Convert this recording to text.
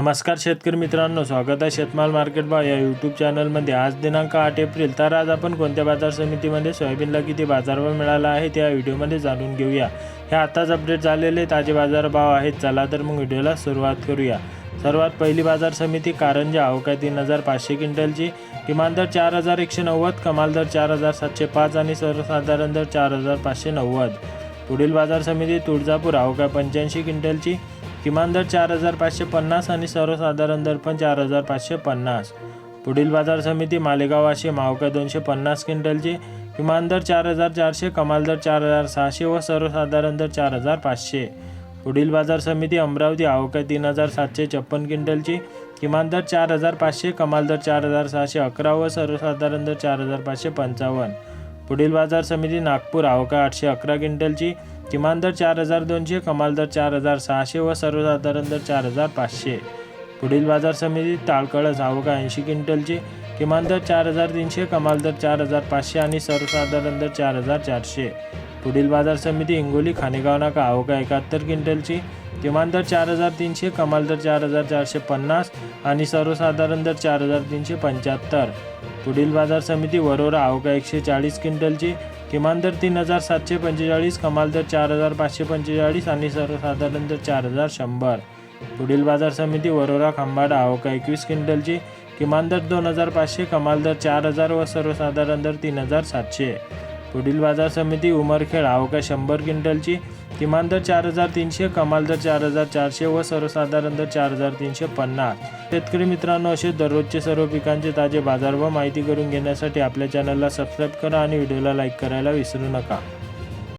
नमस्कार शेतकरी मित्रांनो स्वागत आहे शेतमाल मार्केट भाव या यूट्यूब चॅनलमध्ये. आज दिनांक आठ एप्रिल तर आज आपण कोणत्या बाजार समितीमध्ये सोयाबीनला किती बाजारभाव मिळाला आहे त्या व्हिडिओमध्ये जाणून घेऊया. हे आताच अपडेट झालेले ताजे बाजारभाव आहेत चला तर मग व्हिडिओला सुरुवात करूया. सर्वात पहिली बाजार समिती कारंजा अवकाय तीन हजार पाचशे क्विंटलची. किमान दर चार हजार एकशे नव्वद कमाल दर चार हजार सातशे पाच आणि सर्वसाधारण दर चार हजार पाचशे नव्वद. पुढील बाजार समिती तुळजापूर अवकाय पंच्याऐंशी क्विंटलची. किमान दर चार हजार पाचशे पन्नास आणि सर्वसाधारण दर पण चार हजार पाचशे पन्नास. पुढील बाजार समिती मालेगाव असे मावका दोनशे पन्नास क्विंटलची. किमान दर चार हजार चारशे कमाल दर चार हजार सहाशे व सर्वसाधारण दर चार हजार पाचशे. पुढील बाजार समिती अमरावती आवका तीन हजार सातशे छप्पन क्विंटलची. किमान दर चार हजार पाचशे कमाल दर चार हजार सहाशे अकरा व सर्वसाधारण दर चार हजार पाचशे पंचावन्न. पुढील बाजार समिती नागपूर आवका आठशे अकरा क्विंटलची. किमान दर चार हजार दोनशे कमाल दर चार हजार सहाशे व सर्वसाधारण दर चार हजार पाचशे. पुढील बाजार समितीत ताळकळस आवका ऐंशी क्विंटलची किमान दर चार हजार तीनशे कमाल दर चार हजार पाचशे आणि सर्वसाधारण दर चार हजार चारशे. पुढील बाजार समिती हिंगोली खानेगाव नाका अवकाळ एकाहत्तर क्विंटलची. किमान दर चार हजार तीनशे कमाल दर चार हजार चारशे पन्नास आणि सर्वसाधारण दर चार हजार तीनशे पंच्याहत्तर. पुढील बाजार समिती वरोरा अवका एकशे चाळीस क्विंटलची. किमान दर तीन हजार सातशे पंचेचाळीस कमाल दर चार हजार पाचशे पंचेचाळीस आणि सर्वसाधारण दर चार हजार शंभर. पुढील बाजार समिती वरोरा खंबाडा अवका एकवीस क्विंटलची. किमान दर दोन हजार पाचशे कमाल दर चार हजार व सर्वसाधारण दर तीन हजार सातशे. पुढील बाजार समिती उमरखेड आवका शंभर क्विंटलची. किमान दर चार हजार तीनशे कमाल दर चार हजार चारशे व सर्वसाधारण दर चार हजार तीनशे पन्नास. शेतकरी मित्रांनो असे दररोजचे सर्व पिकांचे ताजे बाजार व माहिती करून घेण्यासाठी आपल्या चॅनलला सबस्क्राईब करा आणि व्हिडिओला लाईक करायला विसरू नका.